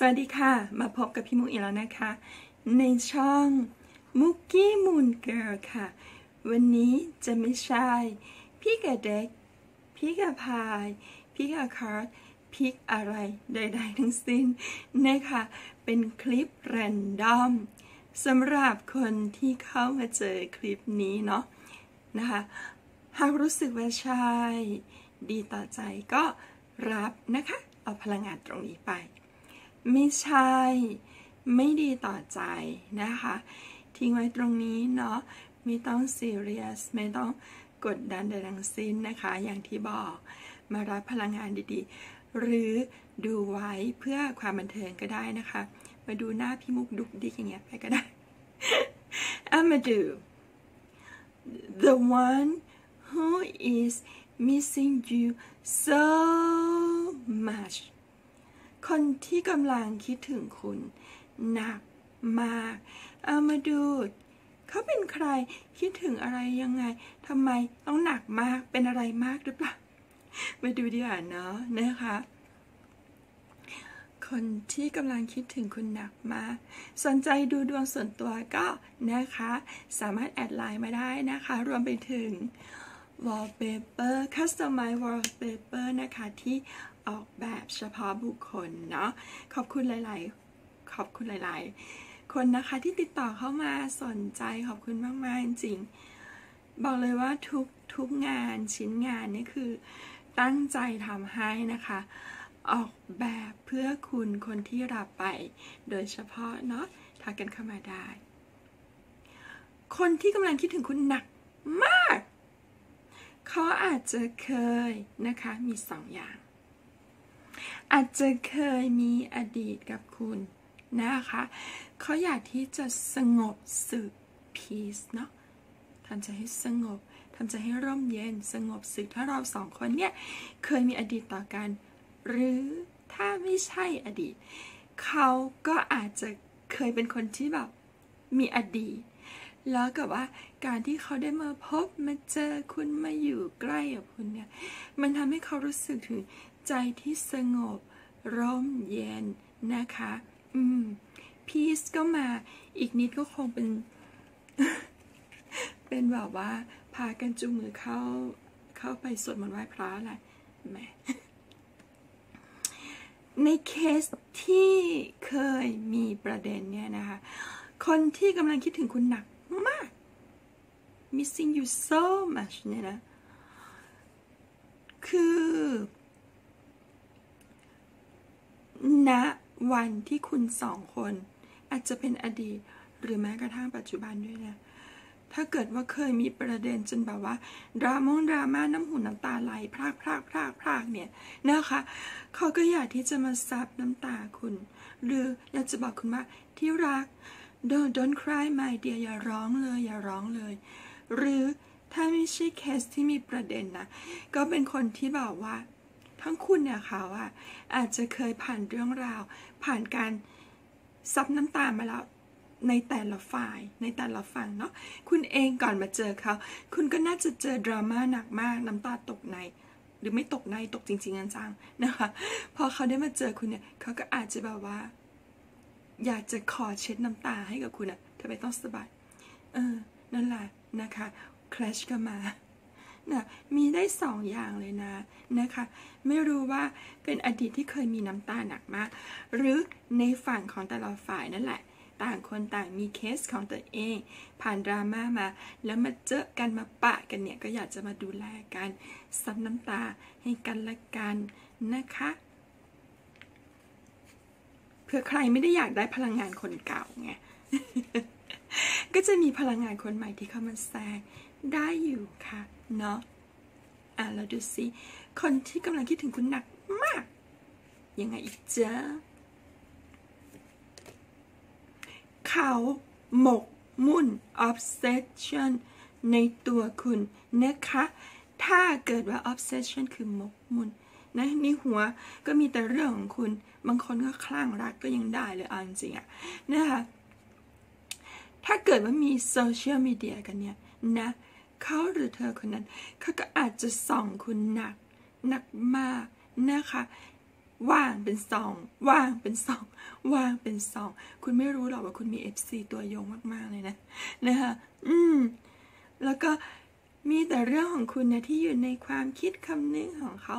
สวัสดีค่ะ มาพบกับพี่มุกอีกแล้วนะคะ ในช่องมุกกี้มูนเกิร์ลค่ะ วันนี้จะไม่ใช่ พี่กับเด็ก พี่กับพาย พี่กับคาร์ดพิกอะไรใดๆทั้งสิ้นนะคะ เป็นคลิปแรนดอมสำหรับคนที่เข้ามาเจอคลิปนี้เนาะนะคะ หากรู้สึกว่าใช่ ดีต่อใจก็รับนะคะ เอาพลังงานตรงนี้ไป ไม่ใช่ ไม่ดีต่อใจนะคะ ทิ้งไว้ตรงนี้เนาะไม่ต้องซีเรียสไม่ต้องกดดันใดทั้งสิ้นนะคะ อย่างที่บอกมารับพลังงานดีๆ หรือดูไว้เพื่อความบันเทิงก็ได้นะคะ มาดูหน้าพี่มุกดุกดิกอย่างเงี้ยไปก็ได้เอามาดู the one who is missing you so much คนที่กำลังคิดถึงคุณหนักมาก เอามาดูเขาเป็นใครคิดถึงอะไรยังไงทำไมต้องหนักมากเป็นอะไรมากหรือเปล่ามาดูดีกว่าเนาะนะคะ คนที่กำลังคิดถึงคุณหนักมากสนใจดูดวงส่วนตัวก็นะคะ สามารถแอดไลน์มาได้นะคะ รวมไปถึง wallpaper customize wallpaper นะคะที่ ออกแบบเฉพาะบุคคลเนาะขอบคุณหลาย ๆ ขอบคุณหลาย ๆ คนนะคะที่ติดต่อเข้ามาสนใจขอบคุณมาก ๆ จริง บอกเลยว่าทุกทุกงานชิ้นงานนี่คือตั้งใจทำให้นะคะ ออกแบบเพื่อคุณคนที่รับไป โดยเฉพาะเนาะทักกันเข้ามาได้ คนที่กำลังคิดถึงคุณหนักมาก เขาอาจจะเคยนะคะมีสองอย่าง อาจจะเคยมีอดีตกับคุณนะคะเขาอยากที่จะสงบสึก peace เนาะทำใจให้สงบทำใจให้ร่มเย็นสงบสึกถ้าเราสองคนเนี่ยเคยมีอดีตต่อกัน หรือถ้าไม่ใช่อดีต เขาก็อาจจะเคยเป็นคนที่แบบมีอดีต แล้วกับว่าการที่เขาได้มาพบมาเจอคุณมาอยู่ใกล้กับคุณเนี่ยมันทำให้เขารู้สึกถึง ใจที่สงบ ร่มเย็นนะคะ อืมพีซก็มา อีกนิดก็คงเป็น เป็นแบบว่า พากันจูงมือเข้า เข้าไปสวดมนต์ไหว้พระอะไรแหมในเคสที่เคยมีประเด็นเนี่ยนะคะ คนที่กำลังคิดถึงคุณหนักมาก missing you so much เนี่ยนะ คือ ณวันที่คุณสองคน อาจจะเป็นอดีต หรือแม้กระทั่งปัจจุบันด้วยนะ ถ้าเกิดว่าเคยมีประเด็นจนแบบว่า ดราม่งดราม่าน้ำหูน้ำตาไหลพรากพรากพรากพรากเนี่ยนะคะเขาก็อยากที่จะมาซับน้ำตาคุณ หรืออยากจะบอกคุณว่าที่รัก don't don't cry my dear อย่าร้องเลย อย่าร้องเลย หรือถ้าไม่ใช่เคสที่มีประเด็นนะ ก็เป็นคนที่บอกว่า ทั้งคุณเนี่ยเขาอะอาจจะเคยผ่านเรื่องราว ผ่านการซับน้ำตามาแล้วในแต่ละฝ่ายในแต่ละฝั่งเนาะคุณเองก่อนมาเจอเขา คุณก็น่าจะเจอดราม่าหนักมากน้ำตาตกใน หรือไม่ตกในตกจริงๆจังๆนะคะ พอเขาได้มาเจอคุณเนี่ยเขาก็อาจจะแบบว่า อยากจะขอเช็ดน้ำตาให้กับคุณอะทำไมต้องสะบัดเออนั่นแหละนะคะคลชก็มา นะมีได้สองอย่างเลยนะนะคะ ไม่รู้ว่าเป็นอดีตที่เคยมีน้ำตาหนักมาก หรือในฝั่งของแต่ละฝ่ายนั่นแหละ ต่างคนต่างมีเคสของตัวเอง ผ่านดราม่ามา แล้วมาเจอกันมาปะกันเนี่ย ก็อยากจะมาดูแลกันซับน้ำตาให้กันและกันนะคะเพื่อใครไม่ได้อยากได้พลังงานคนเก่าไง ก็จะมีพลังงานคนใหม่ที่เข้ามาแทรกได้อยู่ค่ะ เนาะอะเราดูสิ คนที่กำลังคิดถึงคุณหนักมาก ยังไงอีกจ๊ะเขาหมกมุ่น obsession ในตัวคุณนะคะ ถ้าเกิดว่า obsession คือหมกมุ่นนะในหัวก็มีแต่เรื่องของคุณ บางคนก็คลั่งรักก็ยังได้เลยเอาจริงๆอะนะคะ ถ้าเกิดว่ามีโซเชียลมีเดียกันเนี่ยนะ เขาหรือเธอคนนั้นเขาก็อาจจะส่องคุณหนักหนักมากนะคะว่างเป็นสองว่างเป็นสองว่างเป็นสองคุณไม่รู้หรอกว่าคุณมี FC ตัวยงมากๆเลยนะนะคะอืม แล้วก็มีแต่เรื่องของคุณนะที่อยู่ในความคิดคำนึงของเขา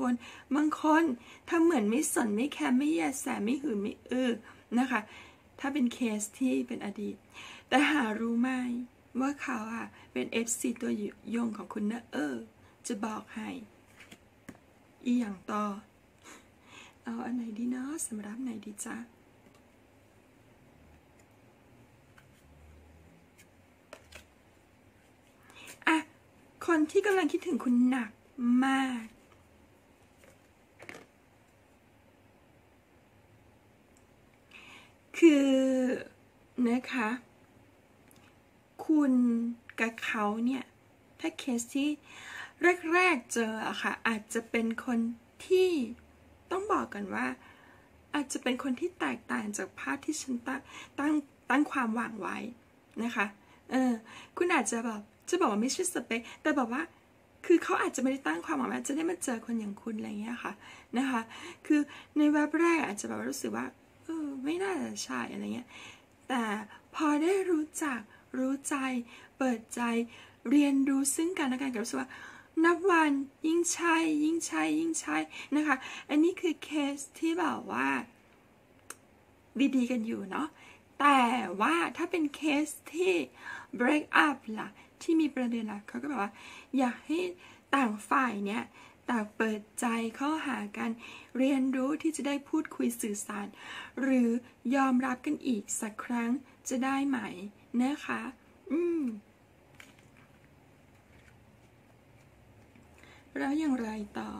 วนๆบางคนทำเหมือนไม่สนไม่แคร์ไม่แยแสไม่หือไม่เออนะคะ ถ้าเป็นเคสที่เป็นอดีต แต่หารู้ไหม ว่าเขาอะ เป็น FC ตัวยงของคุณนะเออ จะบอกให้ อีอย่างต่อ เอาอันไหนดีเนาะสำหรับไหนดีจ๊ะอะคนที่กำลังคิดถึงคุณหนักมากคือนะคะ คุณกับเขาเนี่ย ถ้าเคสที่แรกๆเจออะค่ะ อาจจะเป็นคนที่ต้องบอกกันว่า อาจจะเป็นคนที่แตกต่างจากภาพที่ฉันตั้งตั้งตั้งความหวังไว้นะคะ เออ คุณอาจจะแบบจะบอกว่าไม่ใช่สเปคแต่บอกว่า คือเขาอาจจะไม่ได้ตั้งความหวังว่าจะได้มาเจอคนอย่างคุณอะไรเงี้ยค่ะ นะคะ คือในแวบแรกอาจจะแบบรู้สึกว่า เออ ไม่น่าจะใช่อะไรเงี้ย แต่พอได้รู้จัก รู้ใจ เปิดใจ เรียนรู้ซึ่งกันและกันกับรู้สึกว่านับวันยิ่งใช่ยิ่งใช่ยิ่งใช่นะคะ อันนี้คือเคสที่แบบว่า ดีๆ กันอยู่เนาะแต่ว่าถ้าเป็นเคสที่ break up ล่ะ ที่มีประเด็นล่ะเขาก็แบบว่า อยากให้ต่างฝ่ายเนี่ยต่างเปิดใจเข้าหากันเรียนรู้ที่จะได้พูดคุยสื่อสาร หรือยอมรับกันอีกสักครั้ง จะได้ไหมนะคะ อืม แล้วอย่างไรต่อ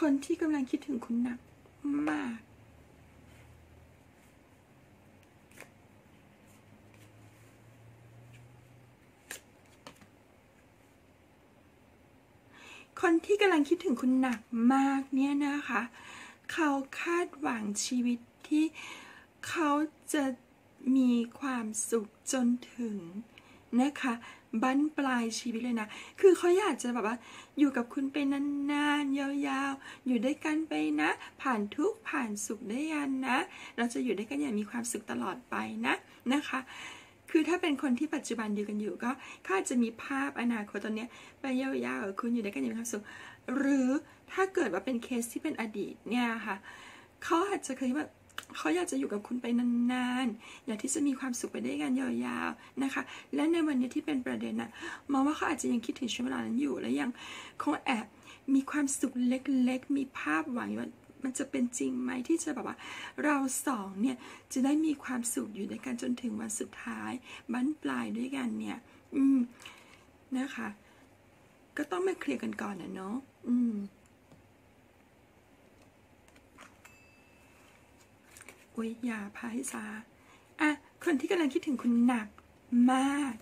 คนที่กำลังคิดถึงคุณหนักมากคนที่กำลังคิดถึงคุณหนักมากเนี่ยนะคะ เขาคาดหวังชีวิตที่เขาจะ มีความสุขจนถึงนะคะบั้นปลายชีวิตเลยนะ คือเขาอยากจะแบบว่า อยู่กับคุณไปนานๆ ยาวๆ อยู่ด้วยกันไปนะ ผ่านทุกผ่านสุขได้ยันนะ เราจะอยู่ด้วยกันอย่างมีความสุขตลอดไปนะนะคะ คือถ้าเป็นคนที่ปัจจุบันอยู่กันอยู่ก็เขาอาจจะมีภาพอนาคตตอนนี้ไปยาวๆคุณอยู่ด้วยกันอย่างมีความสุข หรือถ้าเกิดว่าเป็นเคสที่เป็นอดีตเนี่ยค่ะเขาอาจจะเคยแบบ เขาอยากจะอยู่กับคุณไปนานๆ อยากที่จะมีความสุขไปได้กันยาวๆนะคะ และในวันนี้ที่เป็นประเด็นน่ะมองว่าเขาอาจจะยังคิดถึงช่วงเวลานั้นอยู่ และยังคงแอบมีความสุขเล็กๆ มีภาพหวังว่ามันจะเป็นจริงไหมที่จะแบบว่า เราสองเนี่ยจะได้มีความสุขอยู่ด้วยกันจนถึงวันสุดท้ายบั้นปลายด้วยกันเนี่ย อืมนะคะ ก็ต้องมาเคลียร์กันก่อนนะเนาะอืม อุ้ยอย่าพายซาอะคนที่กำลังคิดถึงคุณหนักมาก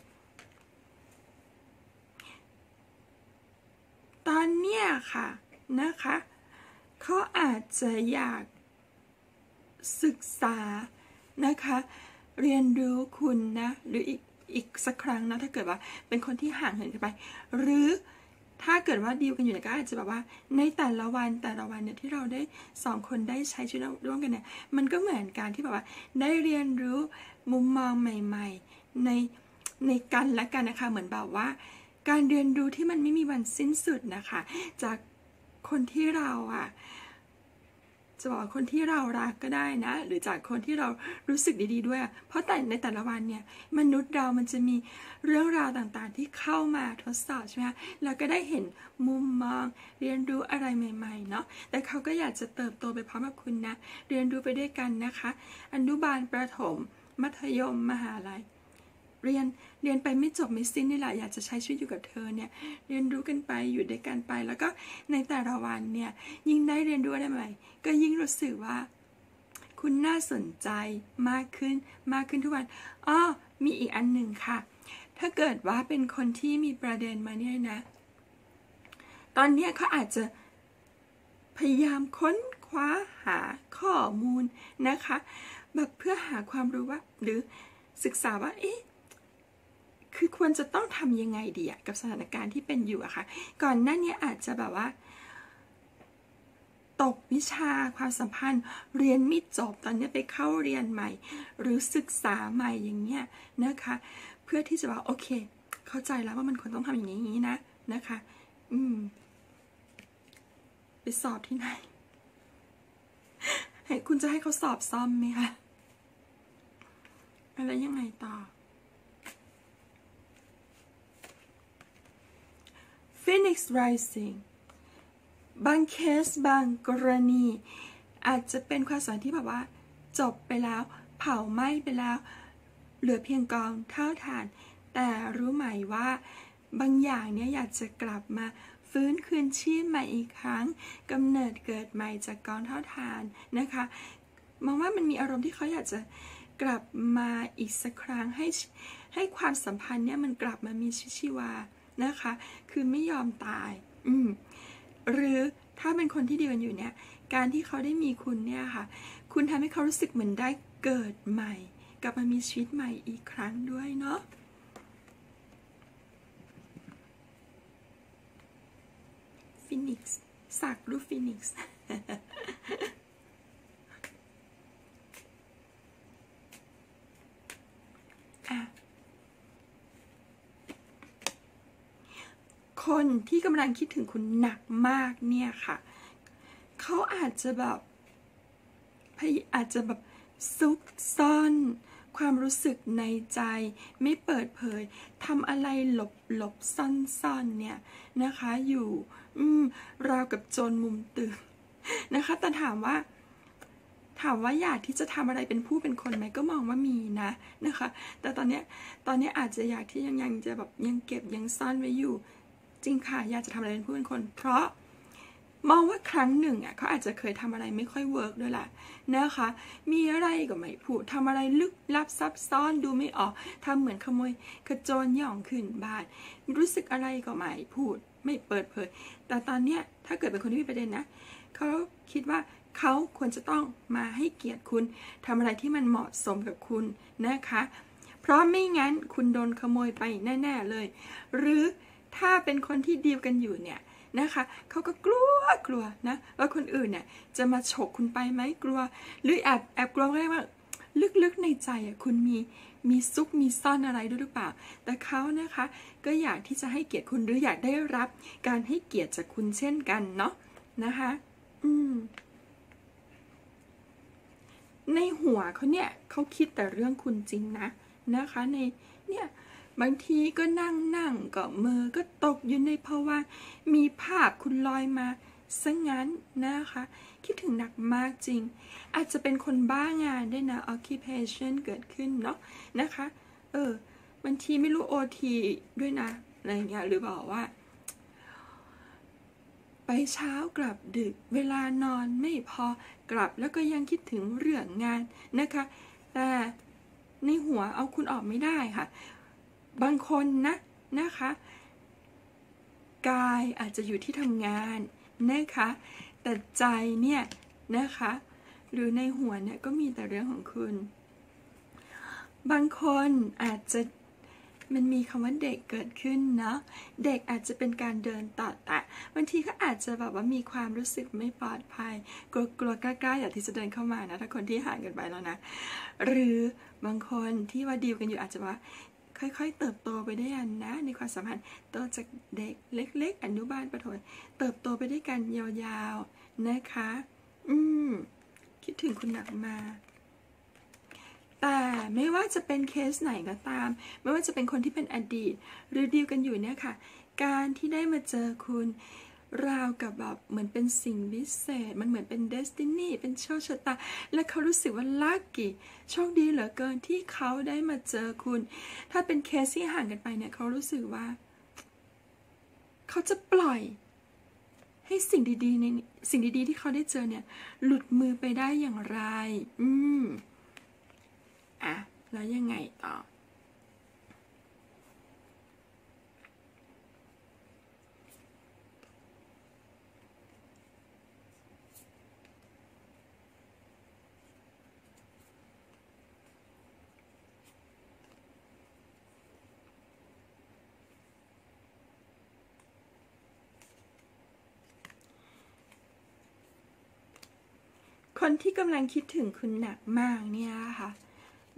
ตอนเนี้ยค่ะนะคะเขาอาจจะอยากศึกษานะคะ เรียนรู้คุณนะ หรืออีกอีกสักครั้งนะ ถ้าเกิดว่าเป็นคนที่ห่างเหินกันไป หรือ ถ้าเกิดว่าดีลกันอยู่เนี่ยก็อาจจะแบบว่า ในแต่ละวันแต่ละวันเนี่ยที่เราได้สองคนได้ใช้ชีวิตร่วมกันเนี่ย มันก็เหมือนการที่แบบว่า ได้เรียนรู้มุมมองใหม่ ๆ ในในกันและกันนะคะ เหมือนแบบว่า การเรียนรู้ที่มันไม่มีวันสิ้นสุดนะคะ จากคนที่เราอะ จะบอกคนที่เรารักก็ได้นะ หรือจากคนที่เรารู้สึกดีๆด้วย เพราะแต่ในแต่ละวันเนี่ยมนุษย์เรามันจะมีเรื่องราวต่างๆ ที่เข้ามาทดสอบใช่ไหมเราก็ได้เห็นมุมมองเรียนรู้อะไรใหม่ๆเนาะแต่เขาก็อยากจะเติบโตไปพร้อมกับคุณนะ เรียนรู้ไปด้วยกันนะคะ อนุบาลประถม มัธยมมหาลัย เรียนเรียนไปไม่จบไม่สิ้นนี่แหละอยากจะใช้ชีวิตอยู่กับเธอเนี่ยเรียนรู้กันไปอยู่ด้วยกันไป แล้วก็ในแต่ละวันเนี่ยยิ่งได้เรียนรู้อะไรใหม่ก็ยิ่งรู้สึกว่า คุณน่าสนใจมากขึ้นมากขึ้นทุกวันอ้อมีอีกอันหนึ่งค่ะ ถ้าเกิดว่าเป็นคนที่มีประเด็นมาเนี่ยนะ ตอนเนี้เขาอาจจะพยายามค้นคว้าหาข้อมูลนะคะแบบเพื่อหาความรู้ว่า หรือศึกษาว่าเอ๊ะ คือควรจะต้องทำยังไงดีอะกับสถานการณ์ที่เป็นอยู่อะค่ะ ก่อนหน้านี้อาจจะแบบว่า ตกวิชาความสัมพันธ์ เรียนไม่จบตอนนี้ไปเข้าเรียนใหม่ หรือศึกษาใหม่อย่างเงี้ยนะคะ เพื่อที่จะว่าโอเค เข้าใจแล้วว่ามันควรต้องทำอย่างนี้นะนะคะ อืม ไปสอบที่ไหนให้คุณจะให้เขาสอบซ่อมไหมคะอะไรยังไงต่อ Phoenix Rising บางเคสบางกรณี อาจจะเป็นความสัมพันธ์ที่แบบว่า จบไปแล้ว เผาไหม้ไปแล้ว เหลือเพียงกองเท่าฐาน แต่รู้ไหมว่าบางอย่างเนี่ยอยากจะกลับมาฟื้นคืนชีพใหม่อีกครั้งกำเนิดเกิดใหม่จากกองเท่าฐานนะคะมองว่ามันมีอารมณ์ที่เขาอยากจะกลับมาอีกสักครั้งให้ให้ความสัมพันธ์เนี่ยมันกลับมามีชีวิตชีวา นะคะ คือไม่ยอมตาย อืม หรือถ้าเป็นคนที่ดีกันอยู่เนี่ย การที่เขาได้มีคุณเนี่ยค่ะ คุณทำให้เขารู้สึกเหมือนได้เกิดใหม่ กลับมามีชีวิตใหม่อีกครั้งด้วยเนาะฟินิกซ์สักรูปฟินิกซ์ คนที่กำลังคิดถึงคุณหนักมากเนี่ยค่ะ เขาอาจจะแบบอาจจะแบบซุกซ่อน ความรู้สึกในใจ ไม่เปิดเผยทำอะไรหลบหลบซ่อนซ่อนเนี่ยนะคะ อยู่ราวกับโจรมุมตึกนะคะ แต่ถามว่าถามว่าอยากที่จะทำอะไรเป็นผู้เป็นคนไหมก็มองว่ามีนะนะคะ แต่ตอนเนี้ยตอนนี้อาจจะอยากที่ยังยังจะแบบยังเก็บยังซ่อนไว้อยู่ จริงค่ะอยากจะทำอะไรเป็นผู้เป็นคน เพราะมองว่าครั้งหนึ่งอะเขาอาจจะเคยทำอะไรไม่ค่อยเวิร์กด้วยแหละนะคะ มีอะไรก็ไม่พูดทำอะไรลึกลับซับซ้อนดูไม่ออกทำเหมือนขโมยกระโจนย่องขึ้นบ้านรู้สึกอะไรก็ไม่พูด ไม่เปิดเผย แต่ตอนเนี้ยถ้าเกิดเป็นคนที่มีประเด็นนะเขาคิดว่าเขาควรจะต้องมาให้เกียรติคุณทำอะไรที่มันเหมาะสมกับคุณนะคะ เพราะไม่งั้นคุณโดนขโมยไปแน่ ๆเลย หรือ ถ้าเป็นคนที่ดีลกันอยู่เนี่ยนะคะเขาก็กลัวกลัวนะว่าคนอื่นเนี่ยจะมาฉกคุณไปไหมกลัว หรือแอบแอบกลัวก็ได้ว่าลึกๆในใจอะคุณมีมีซุกมีซ่อนอะไรด้วยหรือเปล่า แต่เขานะคะก็อยากที่จะให้เกียรติคุณหรืออยากได้รับการให้เกียรติจากคุณเช่นกันเนาะนะคะ อืม ในหัวเขาเนี่ยเขาคิดแต่เรื่องคุณจริงนะนะคะ ในเนี่ย บางทีก็นั่งนั่งก็มือก็ตกอยู่ในภาวะมีภาพคุณลอยมาซะงั้นนะคะ คิดถึงหนักมากจริง อาจจะเป็นคนบ้างานได้นะ occupation เกิดขึ้นเนาะนะคะ เออบางทีไม่รู้ OT ด้วยนะ อะไรเงี้ยหรือบอกว่า ไปเช้ากลับดึก เวลานอนไม่พอกลับแล้วก็ยังคิดถึงเรื่องงานนะคะ แต่ในหัวเอาคุณออกไม่ได้ค่ะ บางคนนะนะคะ กายอาจจะอยู่ที่ทำงานนะคะ แต่ใจเนี่ยนะคะ หรือในหัวเนี่ยก็มีแต่เรื่องของคุณ บางคนอาจจะมันมีคำว่าเด็กเกิดขึ้นเนาะ เด็กอาจจะเป็นการเดินต่อแต่บางทีก็อาจจะแบบว่ามีความรู้สึกไม่ปลอดภัย กลัวกลัวกล้าๆอยากที่จะเดินเข้ามานะ ถ้าคนที่ห่างกันไปแล้วนะ หรือบางคนที่ว่าดีลกันอยู่อาจจะว่า ค่อยๆ เติบโตไปได้กันนะ ในความสัมพันธ์โตจากเด็กเล็ก ๆ อนุบาลประถมเติบโตไปด้วยกันยาวๆนะคะ อืมคิดถึงคุณหนักมาแต่ไม่ว่าจะเป็นเคสไหนก็ตาม ไม่ว่าจะเป็นคนที่เป็นอดีต หรือดีลกันอยู่เนี่ยค่ะ การที่ได้มาเจอคุณ ราวกับแบบเหมือนเป็นสิ่งวิเศษ มันเหมือนเป็นเดสตินีเป็นโชคชะตา และเขารู้สึกว่าลัคกี้โชคดีเหลือเกินที่เขาได้มาเจอคุณ ถ้าเป็นเคสที่ห่างกันไปเนี่ยเขารู้สึกว่า เขาจะปล่อย ให้สิ่งดีๆในสิ่งดีๆที่เขาได้เจอเนี่ย หลุดมือไปได้อย่างไร อืมอะแล้วยังไงต่อ คนที่กำลังคิดถึงคุณหนักมากเนี่ยค่ะ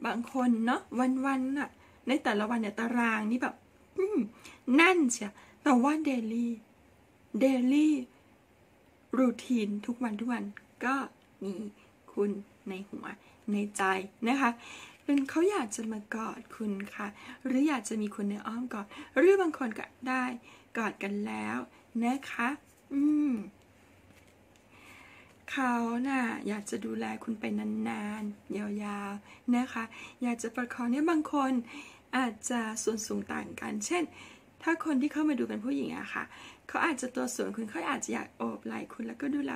บางคนเนาะวันๆน่ะ ในแต่ละวันเนี่ยตารางนี่แบบอืมแน่นเชียแต่ว่าเดลี่เดลี่รูทีนทุกวันทุกวันก็มีคุณในหัวในใจนะคะเป็นเขาอยากจะมากอดคุณค่ะ หรืออยากจะมีคุณในอ้อมกอดหรือบางคนก็ได้กอดกันแล้วนะคะ อืม เขาน่ะอยากจะดูแลคุณไปนานๆ ยาวๆ นะคะ อยากจะประคองเนี่ยบางคนอาจจะส่วนสูงต่างกัน เช่น ถ้าคนที่เข้ามาดูเป็นผู้หญิงอะค่ะ เขาอาจจะตัวสูงคุณเขาอาจจะอยากโอบไหล่คุณแล้วก็ดูแล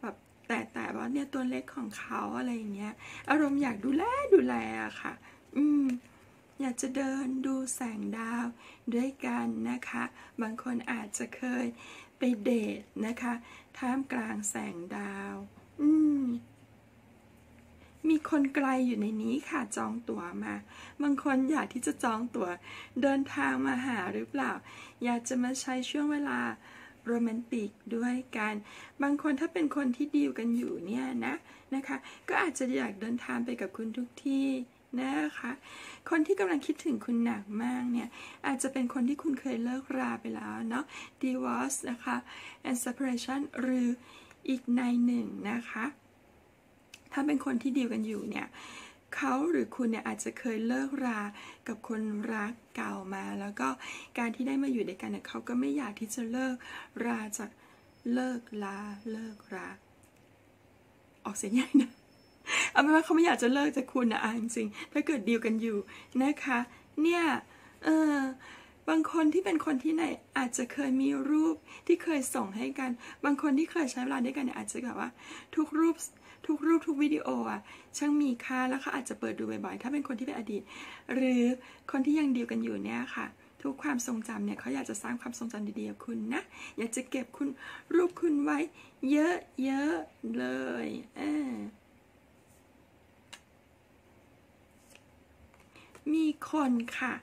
แบบแต่แต่ว่าเนี่ยตัวเล็กของเขาอะไรอย่างเงี้ย อารมณ์อยากดูแลดูแลอะค่ะ อืมอยากจะเดินดูแสงดาวด้วยกันนะคะ บางคนอาจจะเคยไปเดทนะคะ ท่ามกลางแสงดาว อืม มีคนไกลอยู่ในนี้ค่ะจองตั๋วมา บางคนอยากที่จะจองตั๋วเดินทางมาหาหรือเปล่า อยากจะมาใช้ช่วงเวลาโรแมนติกด้วยกัน บางคนถ้าเป็นคนที่ดีลกันอยู่เนี่ยนะนะคะ ก็อาจจะอยากเดินทางไปกับคุณทุกที่ นะคะ คนที่กำลังคิดถึงคุณหนักมากเนี่ย อาจจะเป็นคนที่คุณเคยเลิกราไปแล้วเนาะ divorce นะคะ and separation หรืออีกในหนึ่งนะคะ ถ้าเป็นคนที่ดีลกันอยู่เนี่ยเขาหรือคุณเนี่ยอาจจะเคยเลิกรากับคนรักเก่ามา แล้วก็การที่ได้มาอยู่ด้วยกันเนี่ยเขาก็ไม่อยากที่จะเลิกราจากเลิกลาเลิกรา ออกเสียงใหญ่นะ เอาเป็นว่าเขาไม่อยากจะเลิกจากคุณนะอะจริงๆถ้าเกิดดีลกันอยู่นะคะ เนี่ยเออบางคนที่เป็นคนที่ไหนอาจจะเคยมีรูปที่เคยส่งให้กัน บางคนที่เคยใช้เวลาด้วยกันเนี่ยอาจจะแบบว่า ทุกรูปทุกรูปทุกวิดีโออะช่างมีค่าแล้วเขาอาจจะเปิดดูบ่อยๆ ถ้าเป็นคนที่เป็นอดีต หรือคนที่ยังดีลกันอยู่เนี่ยค่ะ ทุกความทรงจำเนี่ยเขาอยากจะสร้างความทรงจำดีๆกับคุณนะ อยากจะเก็บคุณรูปคุณไว้ เยอะๆเลยเออ มีคนค่ะ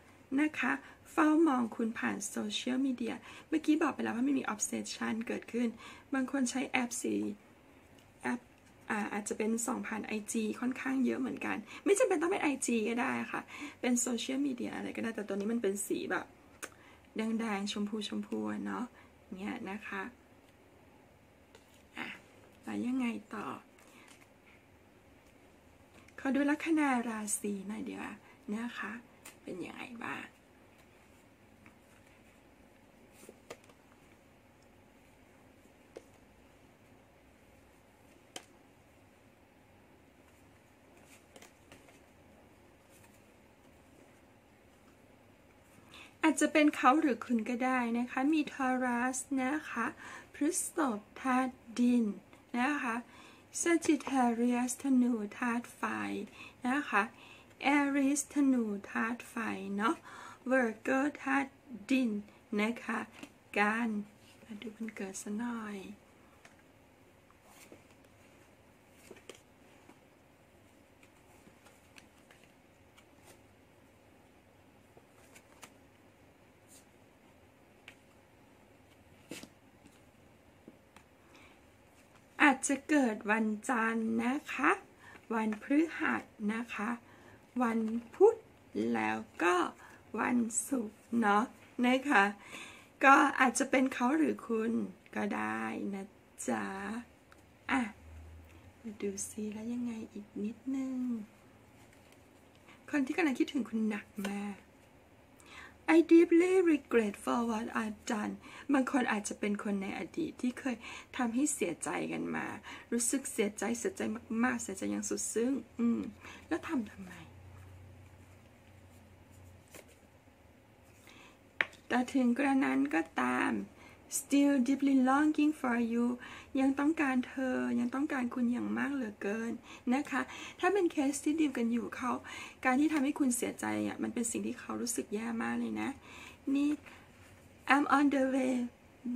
นะคะ เฝ้ามองคุณผ่านโซเชียลมีเดีย เมื่อกี้บอกไปแล้วว่าไม่มี obsession เกิดขึ้น บางคนใช้แอปสีแอปอาจจะเป็นส่องผ่าน IG ค่อนข้างเยอะเหมือนกัน ไม่จำเป็นต้องเป็น IG ก็ได้ค่ะ เป็นโซเชียลมีเดียอะไรก็ได้ แต่ตัวนี้มันเป็นสีแบบแดงๆ ชมพูชมพูเนาะเนี่ยนะคะอะแล้วยังไงต่อ ขอดูลัคนาราศีหน่อยเดียว นะคะ เป็นยังไงบ้างอาจจะเป็นเขาหรือคุณก็ได้นะคะ มีทอรัสนะคะ พฤษภธาตุดินนะคะ Sagittarius ธนูธาตุไฟนะคะ Aries ธนูธาตุไฟเนาะ Virgo ธาตุดินนะคะการมาดูมันเกิดซะหน่อยอาจจะเกิดวันจันทร์นะคะ วันพฤหัสนะคะ วันพุธแล้วก็วันศุกร์เนาะนะคะ ก็อาจจะเป็นเขาหรือคุณก็ได้นะจ๊ะ อะมาดูซิแล้วยังไงอีกนิดนึง คนที่กำลังคิดถึงคุณหนักมาก I deeply regret for what I've done บางคนอาจจะเป็นคนในอดีตที่เคยทำให้เสียใจกันมา รู้สึกเสียใจเสียใจมาก ๆ เสียใจอย่างสุดซึ้ง อืม แล้วทำทำไม แต่ถึงกระนั้นก็ตาม still deeply longing for you ยังต้องการเธอ ยังต้องการคุณอย่างมากเหลือเกินนะคะ ถ้าเป็นเคสที่ดีลกันอยู่เขา การที่ทำให้คุณเสียใจอะ มันเป็นสิ่งที่เขารู้สึกแย่มากเลยนะ นี่ I'm on the way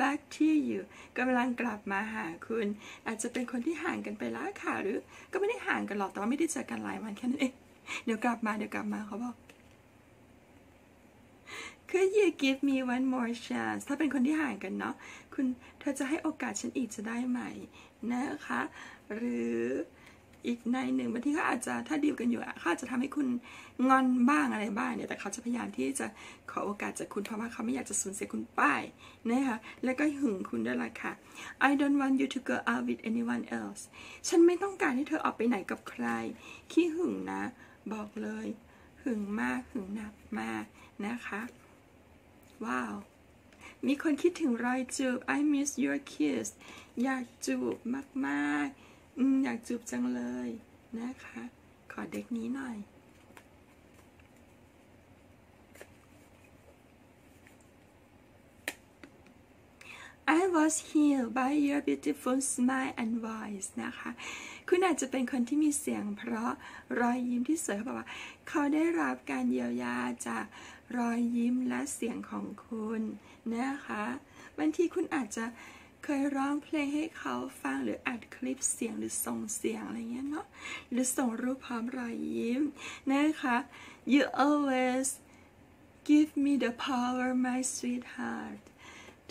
back to you กำลังกลับมาหาคุณ อาจจะเป็นคนที่ห่างกันไปแล้วค่ะ หรือ ก็ไม่ได้ห่างกันหรอก แต่ว่าไม่ได้เจอกันหลายวันแค่นั้นเอง เดี๋ยวกลับมา เดี๋ยวกลับมาเขาบอก Could you give me one more chance ถ้าเป็นคนที่ห่างกันเนาะ คุณ เธอจะให้โอกาสฉันอีกจะได้ไหมนะคะ หรืออีกในหนึ่งบางทีเขาอาจจะถ้าดีลกันอยู่อะเขาอาจจะทำให้คุณงอนบ้างอะไรบ้างเนี่ยแต่เขาจะพยายามที่จะขอโอกาสจากคุณเพราะว่าเขาไม่อยากจะสูญเสียคุณไปนะคะแล้วก็หึงคุณด้วยล่ะค่ะ I don't want you to go out with anyone else ฉันไม่ต้องการให้เธอออกไปไหนกับใคร ขี้หึงนะ บอกเลย หึงมากหึงหนักมากนะคะ ว้าว มีคนคิดถึงรอยจูบ I miss your kiss อยากจูบมากๆออยากจูบจังเลยนะคะ ขอเด็กนี้หน่อย I was healed by your beautiful smile and voice นะคะ คุณอาจจะเป็นคนที่มีเสียงเพราะรอยยิ้มที่สวยเขาบอกว่า เขาได้รับการเยียวยาจาก รอยยิ้มและเสียงของคุณนะคะบางทีคุณอาจจะเคยร้องเพลงให้เขาฟังหรืออัดคลิปเสียงหรือส่งเสียงอะไรเงี้ยเนาะหรือส่งรูปพร้อมรอยยิ้มนะคะ you always give me the power my sweetheart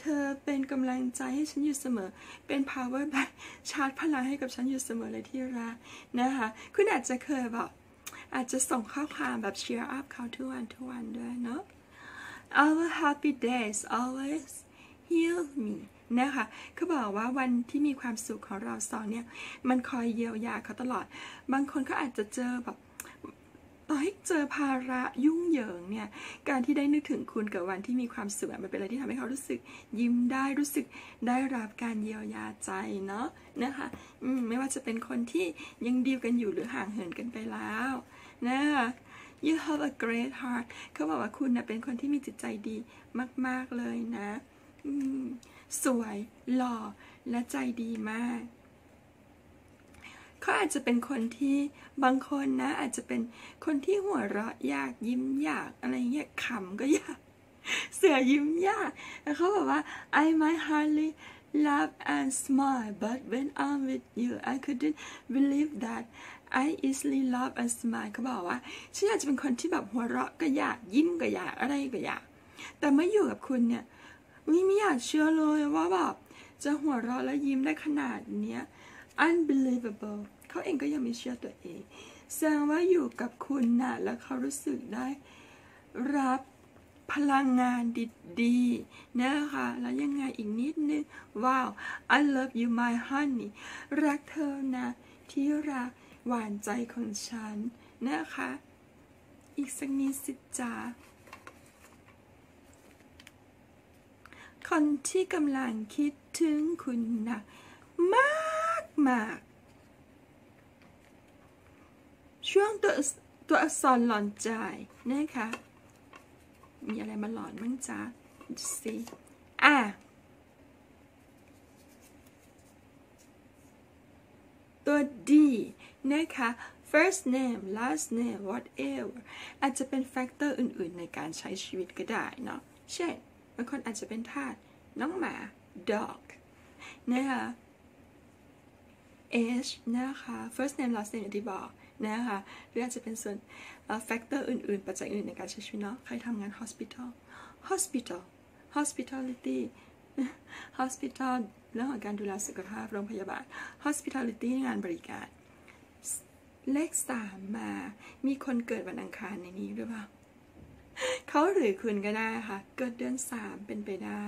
เธอเป็นกำลังใจให้ฉันอยู่เสมอ เป็น power bank ชาร์จพลังให้กับฉันอยู่เสมอเลยที่รักนะคะ คุณอาจจะเคยแบบ อาจจะส่งข้อความแบบ cheer up เขาทุกวันทุกวันด้วยเนาะ Our happy days always heal me นะคะเขาบอกว่าวันที่มีความสุขของเราสองเนี่ย มันคอยเยียวยาเขาตลอด บางคนก็อาจจะเจอแบบต่อให้เจอภาระยุ่งเหยิงเนี่ย การที่ได้นึกถึงคุณกับวันที่มีความสุขมันเป็นอะไรที่ทำให้เขารู้สึกยิ้มได้รู้สึกได้รับการเยียวยาใจเนาะนะคะอืมไม่ว่าจะเป็นคนที่ยังดีลกันอยู่หรือห่างเหินกันไปแล้ว นะคะ you have a great heart เขาบอกว่าคุณนะเป็นคนที่มีจิตใจดีมาก ๆ เลยนะ สวยหล่อและใจดีมากเขาอาจจะเป็นคนที่บางคนนะ อาจจะเป็นคนที่หัวเราะยากยิ้มยากอะไรเงี้ยขำก็ยาก เสือยิ้มยากแล้วเขาบอกว่า I might hardly laugh and smile but when I'm with you I couldn't believe that I easily laugh and smile เขาบอกว่าฉันอยาจจะเป็นคนที่แบบหัวเราะก็อยากยิ้มก็อยากอะไรก็อยาก แต่เมื่ออยู่กับคุณเนี่ยไม่ไม่อยากเชื่อเลยว่าแบบจะหัวเราะและยิ้มได้ขนาดเนี้ย unbelievable เขาเองก็ยังไม่เชื่อตัวเอง แสดงว่าอยู่กับคุณนะ่ะแล้วเขารู้สึกได้รับพลังงานดีๆนะคะ แล้วยังไงอีกนิดนึง ว้าว I love you my honey รักเธอนะที่รัก หวานใจของฉันนะคะ อีกสักนิดสิจ้าคนที่กำลังคิดถึงคุณนะมากมากช่วงตัวตัวอักษรหลอนใจนะคะ มีอะไรมาหลอนบ้างจ๊ะสิอะ ตัว D นะคะ first name last name whatever อาจจะเป็นแฟกเตอร์อื่นๆ ในการใช้ชีวิตก็ได้เนาะ เช่น บางคนอาจจะเป็นทาสน้องหมา dog นะคะ age นะคะ first name last name อย่างที่บอกนะคะหรืออาจจะเป็นส่วนแฟกเตอร์อื่นๆ ปัจจัยอื่นในการใช้ชีวิตเนาะ ใครทำงาน hospital hospital hospitality hospital เรื่องของการดูแลสุขภาพโรงพยาบาล hospitality งานบริการ เลขสามมา มีคนเกิดวันอังคารในนี้หรือเปล่าเขาหรือคุณก็ได้ค่ะ เกิดเดือนสามเป็นไปได้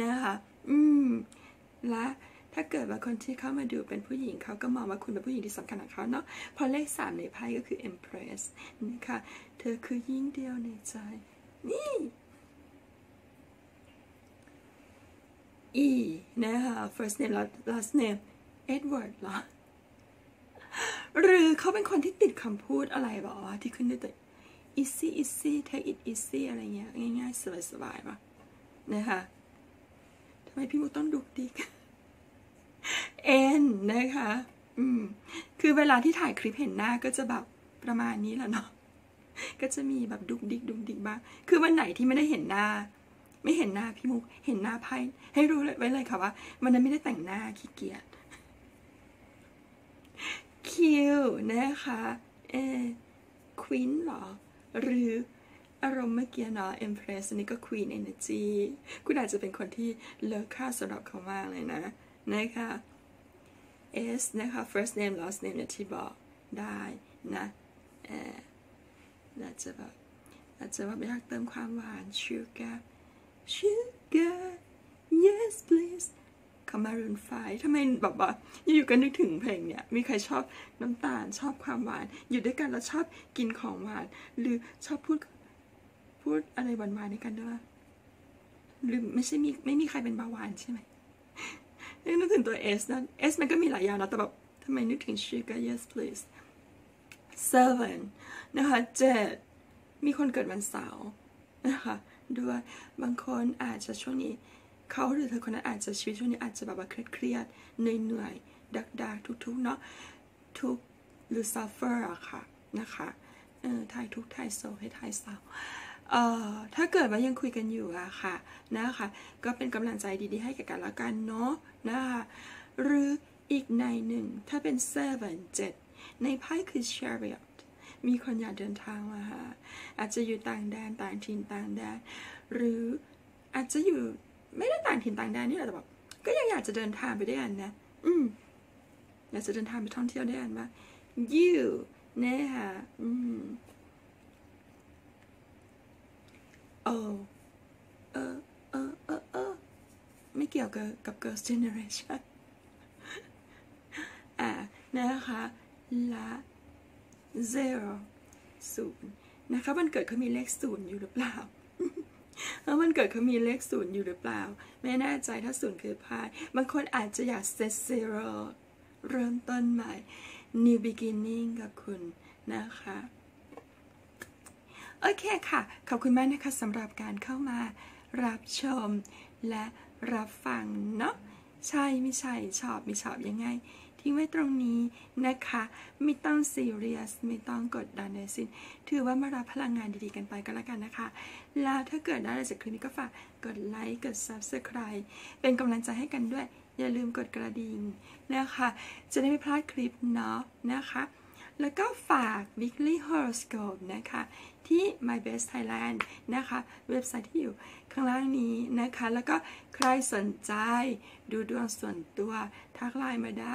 นะคะ อืม และถ้าเกิดว่าคนที่เข้ามาดูเป็นผู้หญิงเขาก็มองว่าคุณเป็นผู้หญิงที่สำคัญของเขาเนาะเพราะเลขสามในไพ่ก็คือ Empress นะคะเธอคือยิ่งเดียวในใจ นี่ E นะคะ first name last name Edward เหรอ หรือเขาเป็นคนที่ติดคำพูดอะไรบอกว่าที่ขึ้นด้วยตัว easy easy take it easy อะไรเงี้ย ง่ายๆ สบายๆป่ะนะคะทำไมพี่มุกต้องดุกดิก N นะคะ อืม คือเวลาที่ถ่ายคลิปเห็นหน้าก็จะแบบประมาณนี้แหละเนาะก็จะมีแบบดุกดิกดุกดิกบ้าง คือวันไหนที่ไม่ได้เห็นหน้า ไม่เห็นหน้าพี่มุก เห็นหน้าไพ่ให้รู้ไว้เลยค่ะว่า มันนั้นไม่ได้แต่งหน้าขี้เกียจ คิวนะคะเอควีนหรอ หรืออารมณ์เมื่อกี้เนาะ Empress อันนี้ก็ Queen Energy คุณอาจจะเป็นคนที่เลิกค่าสำหรับเขามากเลยนะ นะคะ S นะคะ first name last name เนี่ยที่บอกได้นะเอออาจจะแบบอาจจะแบบอยากเติมความหวาน sugar sugar yes please คามารูนไฟทำไมแบบว่าอยู่ก็นึกถึงเพลงเนี่ย มีใครชอบน้ำตาลชอบความหวาน อยู่ด้วยกันแล้วชอบกินของหวาน หรือชอบพูดพูดอะไรหวานๆในกันด้วยหรือไม่ใช่มีไม่มีใครเป็นเบาหวานใช่ไหมนึกถึงตัว S นะ S มันก็มีหลายอย่างนะแต่แบบทำไมนึกถึง sugar yes please seven นะคะเจ็ดมีคนเกิดวันเสาร์นะคะด้วยบางคนอาจจะช่วงนี้ เขาหรือเธอคนนั้นอาจจะชีวิตช่วงนี้อาจจะแบบว่าเครียดๆเหนื่อยๆดักดักทุกๆเนาะทุกหรือ suffer อะค่ะนะคะเออทายทุกทายโศกให้ทายเศร้าเอ่อถ้าเกิดว่ายังคุยกันอยู่อะค่ะนะคะก็เป็นกำลังใจดีๆให้กับกันแล้วกันเนาะนะคะหรืออีกในหนึ่งถ้าเป็น seven เจ็ดในไพ่คือ chariot มีคนอยากเดินทางมาหาอาจจะอยู่ต่างแดนต่างถิ่นต่างแดนหรืออาจจะอยู่ ไม่ได้ต่างถิ่นต่างแดนนี่แหละแต่แบบก็ยังอยากจะเดินทางไปด้วยกันนะ อืม อยากจะเดินทางไปท่องเที่ยวด้วยกันว่า you เนี่ยค่ะอืมโอ้เออเออเออเออไม่เกี่ยวกับกับ girls generation อ่านะคะละ zero ศูนย์นะคะวันเกิดเขามีเลขศูนย์อยู่หรือเปล่า แล้ววันเกิดเขามีเลขศูนย์อยู่หรือเปล่า ไม่แน่ใจถ้าศูนย์คือพาย บางคนอาจจะอยาก set zero เริ่มต้นใหม่ new beginning กับคุณนะคะ โอเคค่ะ ขอบคุณมากนะคะสำหรับการเข้ามารับชมและรับฟังเนาะใช่ไม่ใช่ชอบไม่ชอบยังไง ทิ้งไว้ตรงนี้นะคะ ไม่ต้องซีเรียส ไม่ต้องกดดันในสิ้น ถือว่ามารับพลังงานดีๆกันไปก็แล้วกันนะคะ แล้วถ้าเกิดได้อะไรจากคลิปนี้ก็ฝากกดไลค์ กด Subscribe เป็นกำลังใจให้กันด้วย อย่าลืมกดกระดิ่งนะคะ จะได้ไม่พลาดคลิปเนาะนะคะ แล้วก็ฝาก weekly horoscope นะคะ ที่ my best thailand นะคะ เว็บไซต์ที่อยู่ข้างล่างนี้นะคะ แล้วก็ใครสนใจดูดวงส่วนตัว ทักไลน์มาได้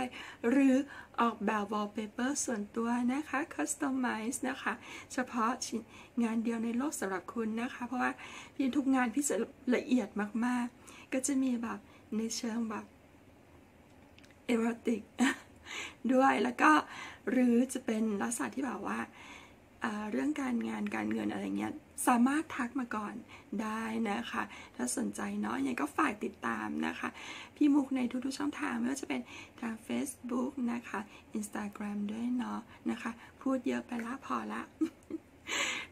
หรือออกแบบ wallpaper ส่วนตัวนะคะ customize นะคะ เฉพาะงานเดียวในโลกสำหรับคุณนะคะ เพราะว่าพี่ทุกงานพี่จะละเอียดมาก ๆ ก็จะมีแบบในเชิงแบบเอโรติก ด้วย แล้วก็หรือจะเป็นลักษณะที่แบบว่าเรื่องการงานการเงินอะไรเงี้ยสามารถทักมาก่อนได้นะคะ ถ้าสนใจเนาะยังไงก็ฝากติดตามนะคะ พี่มุกในทุกๆช่องทางไม่ว่าจะเป็นทาง Facebook นะคะ Instagram ด้วยเนาะนะคะ พูดเยอะไปละพอละ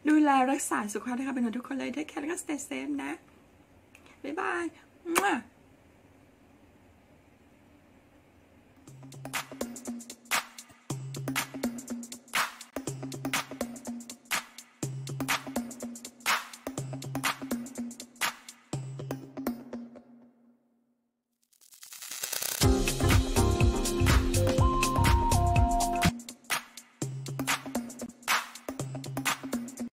ดูแลรักษาสุขภาพนะคะเป็นคนทุกคนเลยได้แค่แล้วก็ stay safe นะ บ๊ายบาย